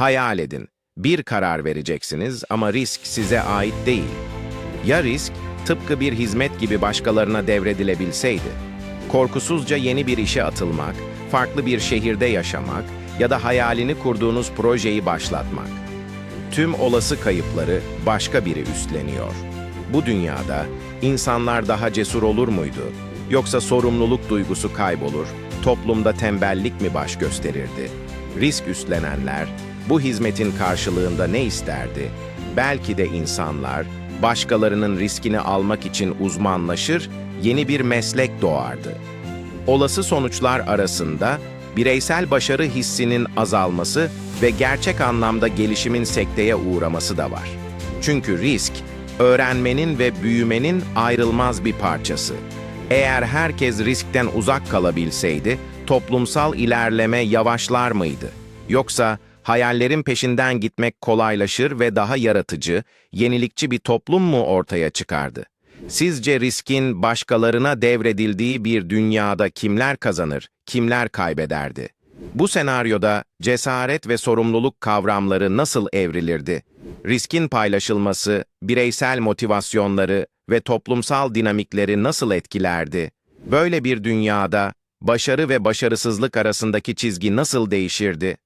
Hayal edin. Bir karar vereceksiniz ama risk size ait değil. Ya risk, tıpkı bir hizmet gibi başkalarına devredilebilseydi? Korkusuzca yeni bir işe atılmak, farklı bir şehirde yaşamak ya da hayalini kurduğunuz projeyi başlatmak. Tüm olası kayıpları başka biri üstleniyor. Bu dünyada insanlar daha cesur olur muydu? Yoksa sorumluluk duygusu kaybolur, toplumda tembellik mi baş gösterirdi? Risk üstlenenler bu hizmetin karşılığında ne isterdi? Belki de insanlar başkalarının riskini almak için uzmanlaşır, yeni bir meslek doğardı. Olası sonuçlar arasında bireysel başarı hissinin azalması ve gerçek anlamda gelişimin sekteye uğraması da var. Çünkü risk, öğrenmenin ve büyümenin ayrılmaz bir parçası. Eğer herkes riskten uzak kalabilseydi, toplumsal ilerleme yavaşlar mıydı? Yoksa hayallerin peşinden gitmek kolaylaşır ve daha yaratıcı, yenilikçi bir toplum mu ortaya çıkardı? Sizce riskin başkalarına devredildiği bir dünyada kimler kazanır, kimler kaybederdi? Bu senaryoda cesaret ve sorumluluk kavramları nasıl evrilirdi? Riskin paylaşılması, bireysel motivasyonları ve toplumsal dinamikleri nasıl etkilerdi? Böyle bir dünyada başarı ve başarısızlık arasındaki çizgi nasıl değişirdi?